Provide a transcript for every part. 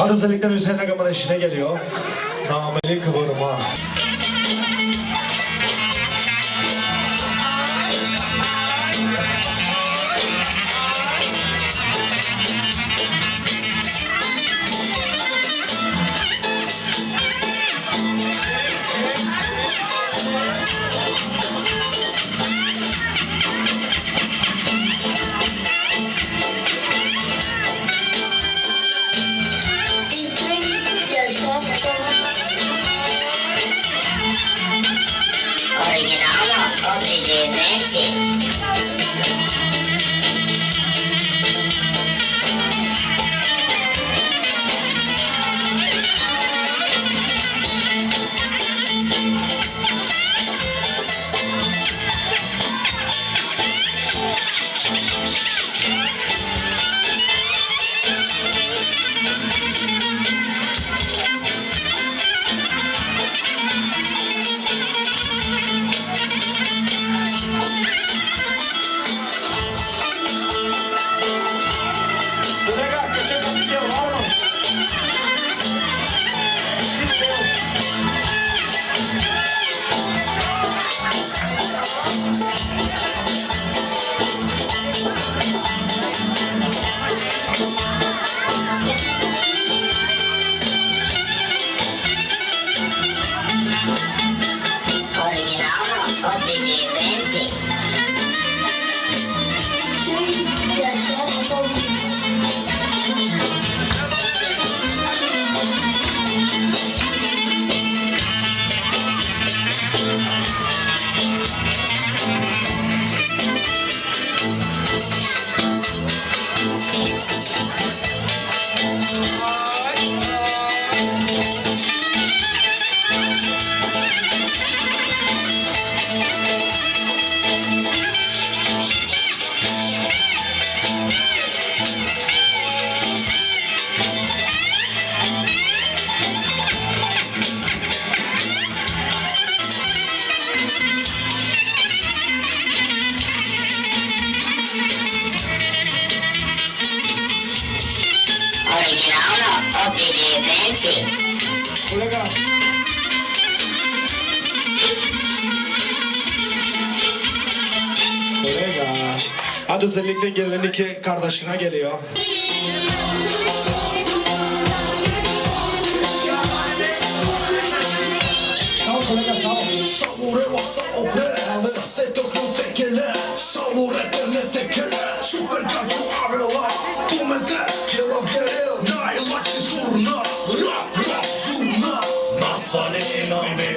Arzu Zelik'ten Hüseyin Agaman eşine geliyor. Nameli kıvırma. Lord. Kolega. Kolega. Hadi özellikle gelen iki kardeşine geliyor. Savure o saobre Sa ste to kru tekele Savure terne tekele Super kakju avlolar Tu me tre for listening on me.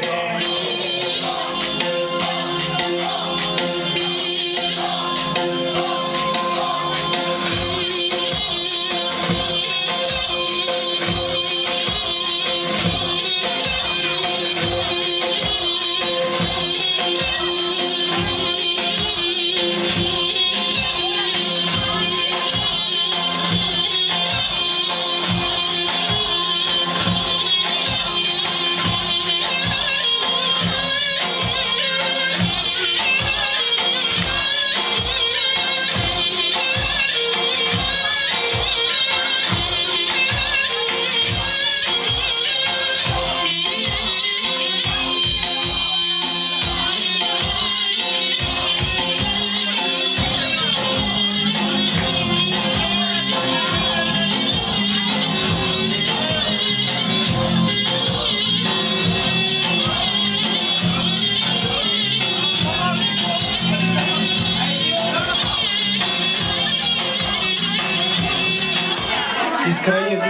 Kanye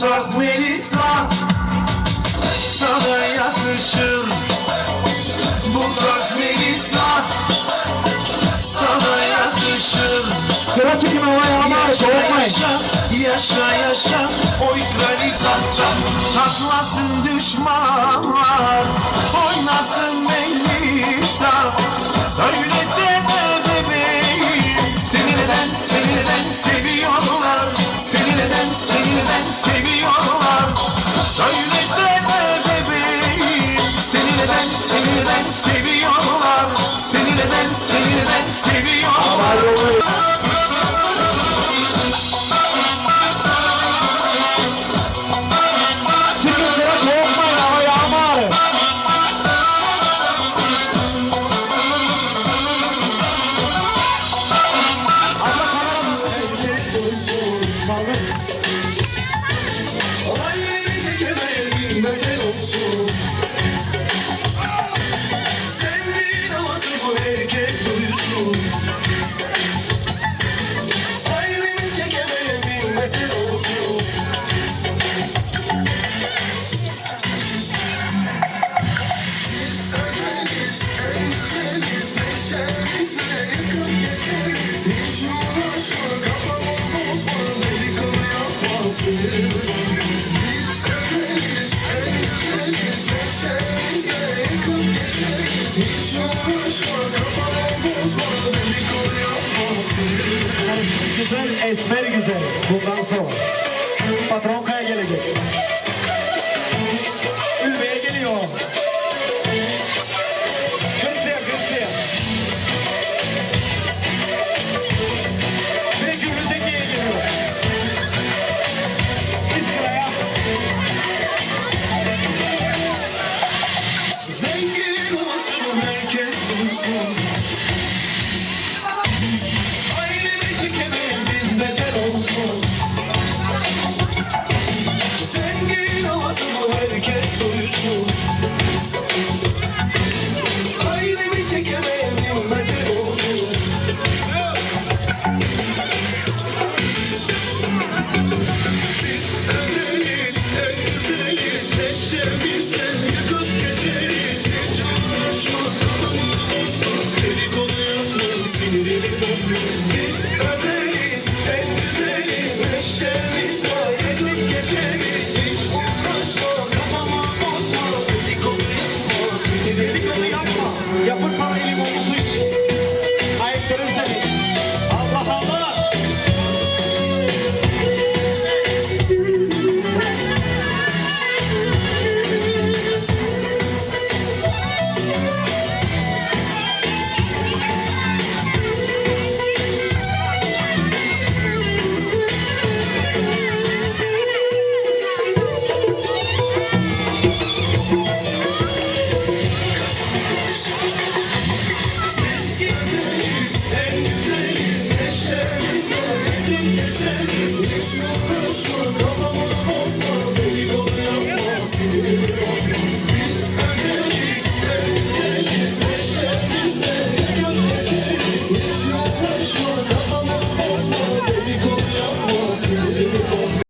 tarz Melisa. Sana yakışır. Bu tarz Melisa. Sana yakışır. Kıra çekin havaya ama soğutmayın. yaşa, yaşa Oy kraliçem çat Çatlasın düşmanlar. Oynasın Melisa. Söylesene Seni neden, seni neden seviyorlar Söylesene bebeğim. Seni neden, seni neden seviyorlar. Seni neden, seni neden seviyorlar güzel, esmer güzel. Bundan sonra.